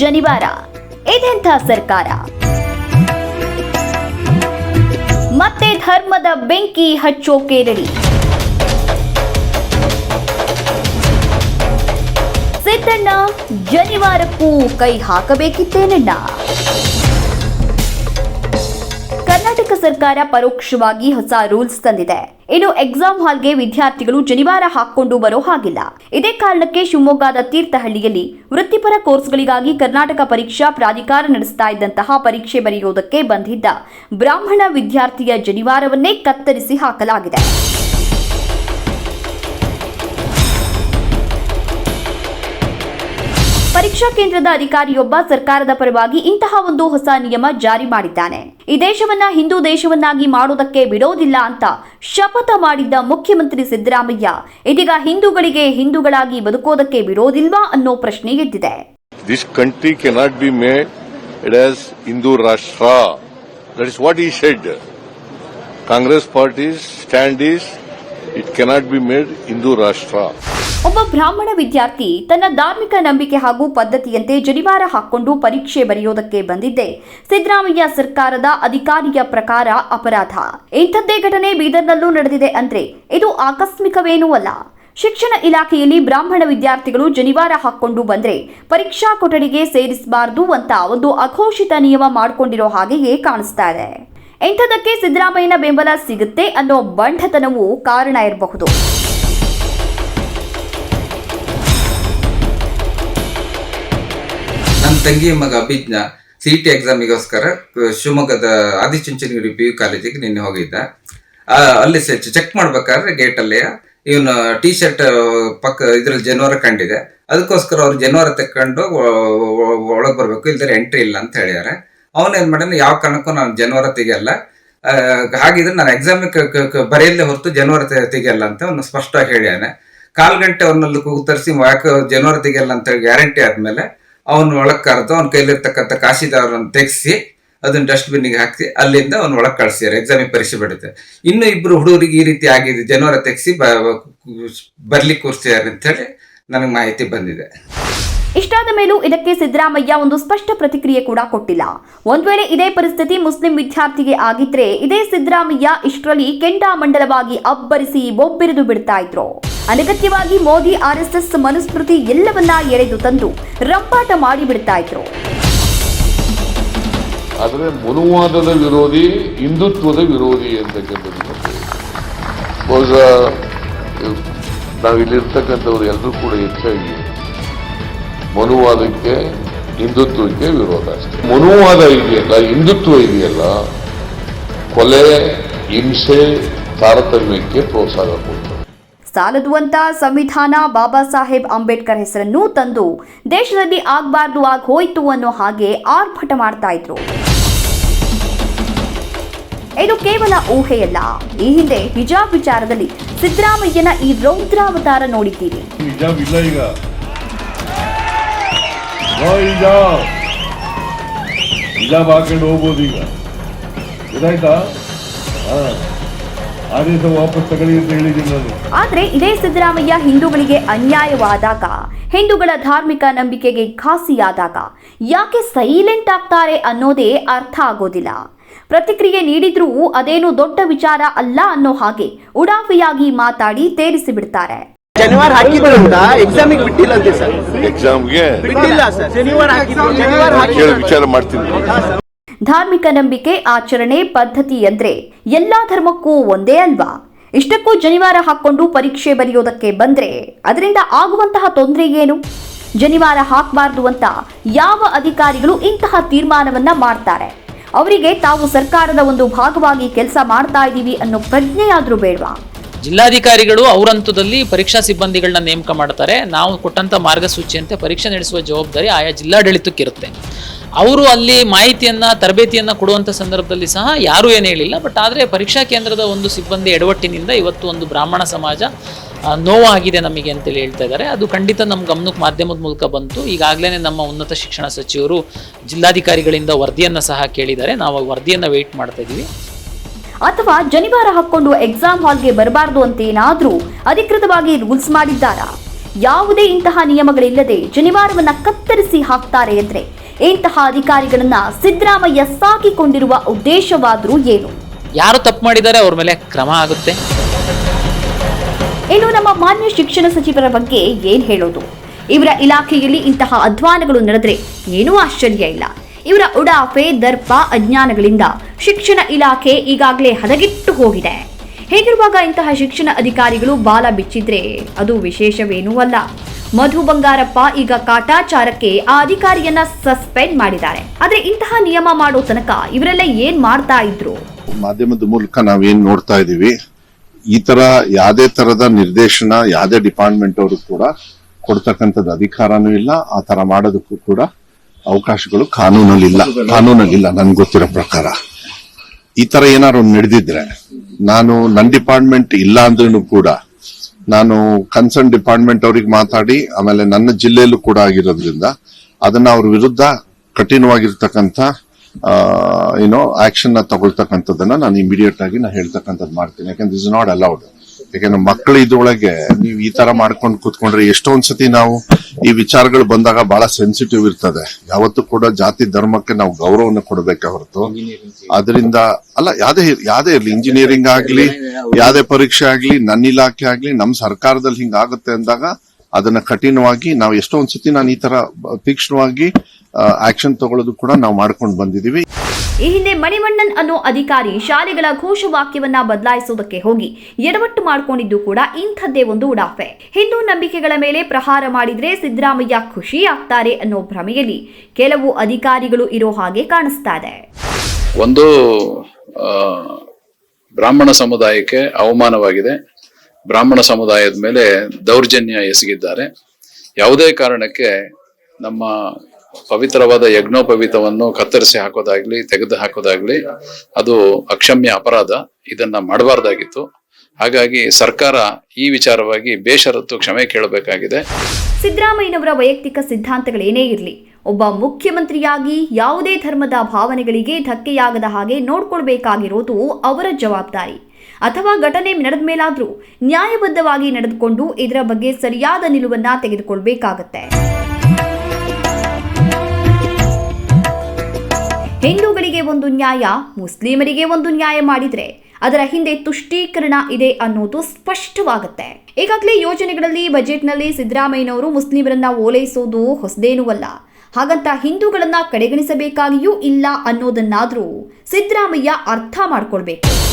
ಜನಿವಾರ ಇದೆಂಥ ಸರ್ಕಾರ? ಮತ್ತೆ ಧರ್ಮದ ಬೆಂಕಿ ಹಚ್ಚೋಕೆ ರೆಡಿ ಸಿದ್ದಣ್ಣ ಜನಿವಾರಕ್ಕೂ ಕೈ ಹಾಕಬೇಕಿತ್ತೇನಣ್ಣ? ಕರ್ನಾಟಕ ಸರ್ಕಾರ ಪರೋಕ್ಷವಾಗಿ ಹೊಸ ರೂಲ್ಸ್ ತಂದಿದೆ. ಇನ್ನು ಎಕ್ಸಾಮ್ ಹಾಲ್ಗೆ ವಿದ್ಯಾರ್ಥಿಗಳು ಜನಿವಾರ ಹಾಕೊಂಡು ಬರೋ ಹಾಗಿಲ್ಲ. ಇದೇ ಕಾರಣಕ್ಕೆ ಶಿವಮೊಗ್ಗದ ತೀರ್ಥಹಳ್ಳಿಯಲ್ಲಿ ವೃತ್ತಿಪರ ಕೋರ್ಸ್ಗಳಿಗಾಗಿ ಕರ್ನಾಟಕ ಪರೀಕ್ಷಾ ಪ್ರಾಧಿಕಾರ ನಡೆಸ್ತಾ ಇದ್ದಂತಹ ಪರೀಕ್ಷೆ ಬರೆಯುವುದಕ್ಕೆ ಬಂದಿದ್ದ ಬ್ರಾಹ್ಮಣ ವಿದ್ಯಾರ್ಥಿಯ ಜನಿವಾರವನ್ನೇ ಕತ್ತರಿಸಿ ಹಾಕಲಾಗಿದೆ. ಪರೀಕ್ಷಾ ಕೇಂದ್ರದ ಅಧಿಕಾರಿಯೊಬ್ಬ ಸರ್ಕಾರದ ಪರವಾಗಿ ಇಂತಹ ಒಂದು ಹೊಸ ನಿಯಮ ಜಾರಿ ಮಾಡಿದ್ದಾನೆ ಈ ದೇಶವನ್ನ ಹಿಂದೂ ದೇಶವನ್ನಾಗಿ ಮಾಡೋದಕ್ಕೆ ಬಿಡೋದಿಲ್ಲ ಅಂತ ಶಪಥ ಮಾಡಿದ್ದ ಮುಖ್ಯಮಂತ್ರಿ ಸಿದ್ದರಾಮಯ್ಯ, ಇದೀಗ ಹಿಂದೂಗಳಿಗೆ ಹಿಂದೂಗಳಾಗಿ ಬದುಕೋದಕ್ಕೆ ಬಿಡೋದಿಲ್ವಾ ಅನ್ನೋ ಪ್ರಶ್ನೆ ಎದ್ದಿದೆ this country cannot be made it ರಾಷ್ಟ್ರ Hindu Rashtra. That is what he said. Congress is it cannot be made Hindu Rashtra. ಒಬ್ಬ ಬ್ರಾಹ್ಮಣ ವಿದ್ಯಾರ್ಥಿ ತನ್ನ ಧಾರ್ಮಿಕ ನಂಬಿಕೆ ಹಾಗೂ ಪದ್ಧತಿಯಂತೆ ಜನಿವಾರ ಹಾಕೊಂಡು ಪರೀಕ್ಷೆ ಬರೆಯೋದಕ್ಕೆ ಬಂದಿದ್ದೆ. ಸಿದ್ದರಾಮಯ್ಯ ಸರ್ಕಾರದ ಅಧಿಕಾರಿಯ ಪ್ರಕಾರ ಅಪರಾಧ. ಇಂಥದ್ದೇ ಘಟನೆ ಬೀದರ್ನಲ್ಲೂ ನಡೆದಿದೆ ಅಂದ್ರೆ ಇದು ಆಕಸ್ಮಿಕವೇನೂ ಅಲ್ಲ. ಶಿಕ್ಷಣ ಇಲಾಖೆಯಲ್ಲಿ ಬ್ರಾಹ್ಮಣ ವಿದ್ಯಾರ್ಥಿಗಳು ಜನಿವಾರ ಹಾಕೊಂಡು ಬಂದ್ರೆ ಪರೀಕ್ಷಾ ಕೊಠಡಿಗೆ ಸೇರಿಸಬಾರದು ಅಂತ ಒಂದು ಅಘೋಷಿತ ನಿಯಮ ಮಾಡಿಕೊಂಡಿರೋ ಹಾಗೆಯೇ ಕಾಣಿಸ್ತಾ ಇದೆ. ಇಂಥದಕ್ಕೆ ಸಿದ್ದರಾಮಯ್ಯನ ಬೆಂಬಲ ಸಿಗುತ್ತೆ ಅನ್ನೋ ಬಂಡತನವು ಕಾರಣ ಇರಬಹುದು. ನನ್ನ ತಂಗಿ ಮಗ ಅಭಿಜ್ಞ ಸಿ ಟಿ ಎಕ್ಸಾಮಿಗೋಸ್ಕರ ಶಿವಮೊಗ್ಗದ ಆದಿಚುಂಚನಗಿರಿ ಪಿ ಯು ಕಾಲೇಜಿಗೆ ನಿನ್ನೆ ಹೋಗಿದ್ದ. ಅಲ್ಲಿ ಚೆಕ್ ಮಾಡ್ಬೇಕಾದ್ರೆ ಗೇಟಲ್ಲಿ ಇವನು ಟಿ ಶರ್ಟ್ ಪಕ್ಕ ಇದ್ರಲ್ಲಿ ಜನವರ ಕಂಡಿದೆ. ಅದಕ್ಕೋಸ್ಕರ ಅವ್ರು ಜನವರ ತಕೊಂಡು ಒಳಗೆ ಬರಬೇಕು ಇಲ್ದರೆ ಎಂಟ್ರಿ ಇಲ್ಲ ಅಂತ ಹೇಳಿದ್ದಾರೆ ಅವನೇನ್ ಮಾಡ್ಯಾನ, ಯಾವ ಕಾರಣಕ್ಕೂ ನಾನು ಜನವರ ತೆಗಿಯಲ್ಲ. ಹಾಗಿದ್ರೆ ನಾನು ಎಕ್ಸಾಮ್ ಬರೆಯಲ್ಲೇ ಹೊರತು ಜನವರ ತೆಗಿಯಲ್ಲ ಅಂತ ಅವನು ಸ್ಪಷ್ಟವಾಗಿ ಹೇಳ್ಯಾನೆ. ಕಾಲ್ ಗಂಟೆ ಅವನಲ್ಲಿ ಕೂತರಿಸಿ ಯಾಕೆ ಜನವರ ತೆಗಿಯಲ್ಲ ಅಂತ ಗ್ಯಾರಂಟಿ ಆದ್ಮೇಲೆ ಅವನು ಒಳಗೆ ಕರೆದು ಅವನ ಕೈಲಿರ್ತಕ್ಕಂಥ ಕಾಶಿದಾರನ್ನು ತೆಗೆಸಿ ಅದನ್ನ ಡಸ್ಟ್ಬಿನ್ಗೆ ಹಾಕಿ ಅಲ್ಲಿಂದ ಅವ್ನು ಒಳಗೆ ಕಳ್ಸಿದ್ದಾರೆ ಎಕ್ಸಾಮಿಗೆ ಪರೀಕ್ಷೆ ಬಿಡುತ್ತೆ ಇನ್ನು ಇಬ್ರು ಹುಡುಗರಿಗೆ ಈ ರೀತಿ ಆಗಿದೆ, ಜನವರ ತೆಗೆಸಿ ಬರ್ಲಿಕ್ಕೆ ಕೂರಿಸಿದ್ದಾರೆ ಅಂತ ಹೇಳಿ ನನಗೆ ಮಾಹಿತಿ ಬಂದಿದೆ. ಇಷ್ಟಾದ ಮೇಲೂ ಇದಕ್ಕೆ ಸಿದ್ದರಾಮಯ್ಯ ಒಂದು ಸ್ಪಷ್ಟ ಪ್ರತಿಕ್ರಿಯೆ ಕೂಡ ಕೊಟ್ಟಿಲ್ಲ. ಒಂದ್ ವೇಳೆ ಇದೇ ಪರಿಸ್ಥಿತಿ ಮುಸ್ಲಿಂ ವಿದ್ಯಾರ್ಥಿಗೆ ಆಗಿದ್ರೆ ಇದೇ ಸಿದ್ದರಾಮಯ್ಯ ಇಷ್ಟರಲ್ಲಿ ಕೆಂಡಾಮಂಡಲವಾಗಿ ಅಬ್ಬರಿಸಿ ಬೊಬ್ಬಿರಿದು ಬಿಡ್ತಾ ಇದ್ರು. ಅನಗತ್ಯವಾಗಿ ಮೋದಿ ಆರ್ಎಸ್ಎಸ್ ಮನುಸ್ಮೃತಿ ಎಲ್ಲವನ್ನ ಎಳೆದು ತಂದು ರಂಪಾಟ ಮಾಡಿ ಬಿಡ್ತಾ ಇದ್ರು. ಆದರೆ ಮನುವಾದದ ವಿರೋಧಿ, ಹಿಂದುತ್ವದ ವಿರೋಧಿ ಅಂತಕ್ಕಂಥದ್ದು ನಾವಿಲ್ಲಿರ್ತಕ್ಕಂಥವ್ರು ಎಲ್ಲರೂ ಕೂಡ ಹೆಚ್ಚಾಗಿ ಮನುವಾದಕ್ಕೆ, ಹಿಂದುತ್ವಕ್ಕೆ ವಿರೋಧ ಅಷ್ಟೇ. ಮನುವಾದ ಇದೆಯಲ್ಲ, ಹಿಂದುತ್ವ ಇದೆಯಲ್ಲ, ಕೊಲೆ, ಹಿಂಸೆ, ತಾರತಮ್ಯಕ್ಕೆ ಪ್ರೋತ್ಸಾಹ ಕೊಡ್ತಾರೆ ಸಾಲದು ಅಂತ ಸಂವಿಧಾನ ಬಾಬಾ ಸಾಹೇಬ್ ಅಂಬೇಡ್ಕರ್ ಹೆಸರನ್ನು ತಂದು ದೇಶದಲ್ಲಿ ಆಗ್ಬಾರ್ದು ಆಗ್ ಹೋಯ್ತು ಅನ್ನೋ ಹಾಗೆ ಆರ್ಭಟ ಮಾಡ್ತಾ ಇದ್ರು. ಇದು ಕೇವಲ ಊಹೆಯಲ್ಲ. ಈ ಹಿಂದೆ ಹಿಜಾಬ್ ವಿಚಾರದಲ್ಲಿ ಸಿದ್ದರಾಮಯ್ಯನ ಈ ರೌದ್ರಾವತಾರ ಇಲ್ಲ ಈಗ. ಆದೇಶ ವಾಪಸ್ ತಗೊಳ್ಳಿ ಅಂತ ಹೇಳಿದ್ದೀನಿ ನಾನು. ಆದ್ರೆ ಇದೇ ಸಿದ್ದರಾಮಯ್ಯ ಹಿಂದೂಗಳಿಗೆ ಅನ್ಯಾಯವಾದಾಗ ಹಿಂದೂಗಳ ಧಾರ್ಮಿಕ ನಂಬಿಕೆಗೆ ಘಾಸಿಯಾದಾಗ ಯಾಕೆ ಸೈಲೆಂಟ್ ಆಗ್ತಾರೆ ಅನ್ನೋದೇ ಅರ್ಥ ಆಗೋದಿಲ್ಲ. ಪ್ರತಿಕ್ರಿಯೆ ನೀಡಿದ್ರೂ ಅದೇನು ದೊಡ್ಡ ವಿಚಾರ ಅಲ್ಲ ಅನ್ನೋ ಹಾಗೆ ಉಡಾಫಿಯಾಗಿ ಮಾತಾಡಿ ತೇರಿಸಿ ಬಿಡ್ತಾರೆ ಶನಿವಾರ ಹಾಕಿದ್ರು ಅಂತ ಎಕ್ಸಾಮಿಗೆ ಬಿಟ್ಟಿಲ್ಲ ಅಂತೆ ಸರ್. ಎಕ್ಸಾಮ್ಗೆ ಬಿಟ್ಟಿಲ್ಲ ಸರ್. ಶನಿವಾರ ಹಾಕಿದ್ರು. ಶನಿವಾರ ಕೇಳಿ ವಿಚಾರ ಮಾಡ್ತೀನಿ. ಧಾರ್ಮಿಕ ನಂಬಿಕೆ ಆಚರಣೆ ಪದ್ಧತಿ ಅಂದ್ರೆ ಎಲ್ಲಾ ಧರ್ಮಕ್ಕೂ ಒಂದೇ ಅಲ್ವಾ? ಇಷ್ಟಕ್ಕೂ ಜನಿವಾರ ಹಾಕ್ಕೊಂಡು ಪರೀಕ್ಷೆ ಬರೆಯೋದಕ್ಕೆ ಬಂದ್ರೆ ಅದರಿಂದ ಆಗುವಂತಹ ತೊಂದರೆ ಏನು? ಜನಿವಾರ ಹಾಕಬಾರ್ದು ಅಂತ ಯಾವ ಅಧಿಕಾರಿಗಳು ಇಂತಹ ತೀರ್ಮಾನವನ್ನ ಮಾಡ್ತಾರೆ? ಅವರಿಗೆ ತಾವು ಸರ್ಕಾರದ ಒಂದು ಭಾಗವಾಗಿ ಕೆಲಸ ಮಾಡ್ತಾ ಇದ್ದೀವಿ ಅನ್ನೋ ಪ್ರಜ್ಞೆಯಾದ್ರೂ ಬೇಡವಾ? ಜಿಲ್ಲಾಧಿಕಾರಿಗಳು ಅವರಂತದಲ್ಲಿ ಪರೀಕ್ಷಾ ಸಿಬ್ಬಂದಿಗಳನ್ನ ನೇಮಕ ಮಾಡ್ತಾರೆ. ನಾವು ಕೊಟ್ಟಂತ ಮಾರ್ಗಸೂಚಿಯಂತೆ ಪರೀಕ್ಷೆ ನಡೆಸುವ ಜವಾಬ್ದಾರಿ ಆಯಾ ಜಿಲ್ಲಾಡಳಿತಕ್ಕಿರುತ್ತೆ. ಅವರು ಅಲ್ಲಿ ಮಾಹಿತಿಯನ್ನ, ತರಬೇತಿಯನ್ನ ಕೊಡುವಂತ ಸಂದರ್ಭದಲ್ಲಿ ಸಹ ಯಾರೂ ಏನು ಹೇಳಿಲ್ಲ. ಬಟ್ ಆದರೆ ಪರೀಕ್ಷಾ ಕೇಂದ್ರದ ಒಂದು ಸಿಬ್ಬಂದಿ ಎಡವಟ್ಟಿನಿಂದ ಇವತ್ತು ಒಂದು ಬ್ರಾಹ್ಮಣ ಸಮಾಜ ನೋವಾಗಿದೆ ನಮಗೆ ಅಂತೇಳಿ ಹೇಳ್ತಾ ಇದ್ದಾರೆ. ಅದು ಖಂಡಿತ ನಮ್ಮ ಗಮನಕ್ಕೆ ಮಾಧ್ಯಮದ ಮೂಲಕ ಬಂತು. ಈಗಾಗಲೇ ನಮ್ಮ ಉನ್ನತ ಶಿಕ್ಷಣ ಸಚಿವರು ಜಿಲ್ಲಾಧಿಕಾರಿಗಳಿಂದ ವರದಿಯನ್ನು ಸಹ ಕೇಳಿದ್ದಾರೆ. ನಾವು ವರದಿಯನ್ನು ವೆಯ್ಟ್ ಮಾಡ್ತಾ ಇದ್ದೀವಿ. ಅಥವಾ ಜನಿವಾರ ಹಾಕ್ಕೊಂಡು ಎಕ್ಸಾಮ್ ಹಾಲ್ಗೆ ಬರಬಾರ್ದು ಅಂತ ಏನಾದರೂ ಅಧಿಕೃತವಾಗಿ ರೂಲ್ಸ್ ಮಾಡಿದ್ದಾರಾ? ಯಾವುದೇ ಇಂತಹ ನಿಯಮಗಳಿಲ್ಲದೆ ಜನಿವಾರವನ್ನು ಕತ್ತರಿಸಿ ಹಾಕ್ತಾರೆ ಅಂದ್ರೆ ಇಂತಹ ಅಧಿಕಾರಿಗಳನ್ನ ಸಿದ್ದರಾಮಯ್ಯ ಸಾಕಿಕೊಂಡಿರುವ ಉದ್ದೇಶವಾದರೂ ಏನು? ಯಾರು ತಪ್ಪು ಮಾಡಿದ್ದಾರೆ ಅವ್ರ ಮೇಲೆ ಕ್ರಮ ಆಗುತ್ತೆ? ಇನ್ನು ನಮ್ಮ ಮಾನ್ಯ ಶಿಕ್ಷಣ ಸಚಿವರ ಬಗ್ಗೆ ಏನ್ ಹೇಳೋದು? ಇವರ ಇಲಾಖೆಯಲ್ಲಿ ಇಂತಹ ಅಧ್ವಾನಗಳು ನಡೆದ್ರೆ ಏನೂ ಆಶ್ಚರ್ಯ ಇಲ್ಲ. ಇವರ ಉಡಾಫೆ ದರ್ಪ ಅಜ್ಞಾನಗಳಿಂದ ಶಿಕ್ಷಣ ಇಲಾಖೆ ಈಗಾಗಲೇ ಹದಗೆಟ್ಟು ಹೋಗಿದೆ. ಹೇಗಿರುವಾಗ ಇಂತಹ ಶಿಕ್ಷಣ ಅಧಿಕಾರಿಗಳು ಬಾಲ ಬಿಚ್ಚಿದ್ರೆ ಅದು ವಿಶೇಷವೇನೂ ಅಲ್ಲ. ಮಧು ಬಂಗಾರಪ್ಪ ಈಗ ಕಾಟಾಚಾರಕ್ಕೆ ಆ ಅಧಿಕಾರಿಯನ್ನ ಸಸ್ಪೆಂಡ್ ಮಾಡಿದ್ದಾರೆ. ಆದ್ರೆ ಇಂತಹ ನಿಯಮ ಮಾಡೋ ತನಕ ಇವರೆಲ್ಲ ಏನ್ ಮಾಡ್ತಾ ಇದ್ರು? ಮಾಧ್ಯಮದ ಮೂಲಕ ನಾವೇನ್ ನೋಡ್ತಾ ಇದೀವಿ, ಈ ತರ ಯಾವ್ದೇ ತರದ ನಿರ್ದೇಶನ, ಯಾವ್ದೇ ಡಿಪಾರ್ಟ್ಮೆಂಟ್ ಅವರು ಕೂಡ ಕೊಡ್ತಕ್ಕಂಥದ್ದು ಅಧಿಕಾರನೂ ಇಲ್ಲ, ಆ ತರ ಮಾಡೋದಕ್ಕೂ ಕೂಡ ಅವಕಾಶಗಳು ಕಾನೂನಲ್ಲಿ ಇಲ್ಲ. ಕಾನೂನಲ್ಲಿ ಇಲ್ಲ, ನನ್ಗೆ ಗೊತ್ತಿರೋ ಪ್ರಕಾರ. ಈ ತರ ಏನಾದ್ರು ನಡೆದಿದ್ರೆ, ನಾನು ನನ್ನ ಡಿಪಾರ್ಟ್ಮೆಂಟ್ ಇಲ್ಲ ಅಂದ್ರೂ ಕೂಡ ನಾನು ಕನ್ಸರ್ನ್ ಡಿಪಾರ್ಟ್ಮೆಂಟ್ ಅವ್ರಿಗೆ ಮಾತಾಡಿ, ಆಮೇಲೆ ನನ್ನ ಜಿಲ್ಲೆಯಲ್ಲೂ ಕೂಡ ಆಗಿರೋದ್ರಿಂದ ಅದನ್ನ ಅವ್ರ ವಿರುದ್ಧ ಕಠಿಣವಾಗಿರ್ತಕ್ಕಂಥ ಏನೋ ಆಕ್ಷನ್ನ ತಗೊಳ್ತಕ್ಕಂಥದ್ದನ್ನ ನಾನು ಇಮಿಡಿಯೇಟ್ ಆಗಿ ನಾನು ಹೇಳ್ತಕ್ಕಂಥದ್ದು ಮಾಡ್ತೀನಿ. ಯಾಕಂದ್ರೆ ಇಸ್ ನಾಟ್ ಅಲೌಡ್ ಯಾಕಂದ್ರೆ ಮಕ್ಕಳು ಇದ್ರೊಳಗೆ ನೀವು ಈ ತರ ಮಾಡ್ಕೊಂಡು ಕೂತ್ಕೊಂಡ್ರೆ ಎಷ್ಟೊಂದ್ ಸತಿ ನಾವು ಈ ವಿಚಾರಗಳು ಬಂದಾಗ ಬಹಳ ಸೆನ್ಸಿಟಿವ್ ಇರ್ತದೆ. ಯಾವತ್ತೂ ಕೂಡ ಜಾತಿ ಧರ್ಮಕ್ಕೆ ನಾವು ಗೌರವನ ಕೊಡಬೇಕೆ ಹೊರತು. ಅದರಿಂದ ಅಲ್ಲ, ಯಾವ್ದೇ ಯಾವ್ದೇ ಇರ್ಲಿ ಇಂಜಿನಿಯರಿಂಗ್ ಆಗ್ಲಿ, ಯಾವ್ದೇ ಪರೀಕ್ಷೆ ಆಗ್ಲಿ, ನನ್ನ ಇಲಾಖೆ ಆಗ್ಲಿ, ನಮ್ ಸರ್ಕಾರದಲ್ಲಿ ಹಿಂಗಾಗುತ್ತೆ ಅಂದಾಗ ಅದನ್ನ ಕಠಿಣವಾಗಿ ನಾವು ಎಷ್ಟೋ ಒಂದ್ಸತಿ ನಾನು ಈ ತರ ತೀಕ್ಷ್ಣವಾಗಿ ಆಕ್ಷನ್ ತಗೊಳ್ಳೋದು ಕೂಡ ನಾವು ಮಾಡ್ಕೊಂಡು ಬಂದಿದೀವಿ. ಈ ಹಿಂದೆ ಮಣಿಮಣ್ಣನ್ ಅನ್ನೋ ಅಧಿಕಾರಿ ಶಾಲೆಗಳ ಘೋಷವಾಕ್ಯವನ್ನ ಬದಲಾಯಿಸುವುದಕ್ಕೆ ಹೋಗಿ ಎಡವಟ್ಟು ಮಾಡಿಕೊಂಡಿದ್ದು ಕೂಡ ಇಂಥದ್ದೇ ಒಂದು ಉಡಾಫೆ. ಹಿಂದೂ ನಂಬಿಕೆಗಳ ಮೇಲೆ ಪ್ರಹಾರ ಮಾಡಿದ್ರೆ ಸಿದ್ದರಾಮಯ್ಯ ಖುಷಿ ಆಗ್ತಾರೆ ಅನ್ನೋ ಭ್ರಮೆಯಲ್ಲಿ ಕೆಲವು ಅಧಿಕಾರಿಗಳು ಇರೋ ಹಾಗೆ ಕಾಣಿಸ್ತಾ ಇದೆ. ಒಂದು ಬ್ರಾಹ್ಮಣ ಸಮುದಾಯಕ್ಕೆ ಅವಮಾನವಾಗಿದೆ. ಬ್ರಾಹ್ಮಣ ಸಮುದಾಯದ ಮೇಲೆ ದೌರ್ಜನ್ಯ ಎಸಗಿದ್ದಾರೆ. ಯಾವುದೇ ಕಾರಣಕ್ಕೆ ನಮ್ಮ ಪವಿತ್ರವಾದ ಯಜ್ಞೋಪವಿತವನ್ನು ಕತ್ತರಿಸಿ ಹಾಕೋದಾಗ್ಲಿ, ತೆಗೆದು ಹಾಕೋದಾಗ್ಲಿ, ಅದು ಅಕ್ಷಮ್ಯ ಅಪರಾಧ. ಇದನ್ನ ಮಾಡಬಾರ್ದಾಗಿತ್ತು. ಹಾಗಾಗಿ ಸರ್ಕಾರ ಈ ವಿಚಾರವಾಗಿ ಬೇಷರತ್ತು ಕ್ಷಮೆ ಕೇಳಬೇಕಾಗಿದೆ. ಸಿದ್ದರಾಮಯ್ಯನವರ ವೈಯಕ್ತಿಕ ಸಿದ್ಧಾಂತಗಳೇನೇ ಇರಲಿ, ಒಬ್ಬ ಮುಖ್ಯಮಂತ್ರಿಯಾಗಿ ಯಾವುದೇ ಧರ್ಮದ ಭಾವನೆಗಳಿಗೆ ಧಕ್ಕೆಯಾಗದ ಹಾಗೆ ನೋಡ್ಕೊಳ್ಬೇಕಾಗಿರೋದು ಅವರ ಜವಾಬ್ದಾರಿ. ಅಥವಾ ಘಟನೆ ನಡೆದ ಮೇಲಾದರೂ ನ್ಯಾಯಬದ್ಧವಾಗಿ ನಡೆದುಕೊಂಡು ಇದರ ಬಗ್ಗೆ ಸರಿಯಾದ ನಿಲುವನ್ನ ತೆಗೆದುಕೊಳ್ಬೇಕಾಗತ್ತೆ. ಹಿಂದೂಗಳಿಗೆ ಒಂದು ನ್ಯಾಯ, ಮುಸ್ಲಿಮರಿಗೆ ಒಂದು ನ್ಯಾಯ ಮಾಡಿದರೆ ಅದರ ಹಿಂದೆ ತುಷ್ಟೀಕರಣ ಇದೆ ಅನ್ನೋದು ಸ್ಪಷ್ಟವಾಗುತ್ತೆ. ಈಗಾಗಲೇ ಯೋಜನೆಗಳಲ್ಲಿ, ಬಜೆಟ್ನಲ್ಲಿ ಸಿದ್ದರಾಮಯ್ಯನವರು ಮುಸ್ಲಿಮರನ್ನ ಓಲೈಸೋದು ಹೊಸದೇನೂ ಅಲ್ಲ. ಹಾಗಂತ ಹಿಂದೂಗಳನ್ನ ಕಡೆಗಣಿಸಬೇಕಾಗಿಯೂ ಇಲ್ಲ ಅನ್ನೋದನ್ನಾದ್ರೂ ಸಿದ್ದರಾಮಯ್ಯ ಅರ್ಥ ಮಾಡ್ಕೊಳ್ಬೇಕು.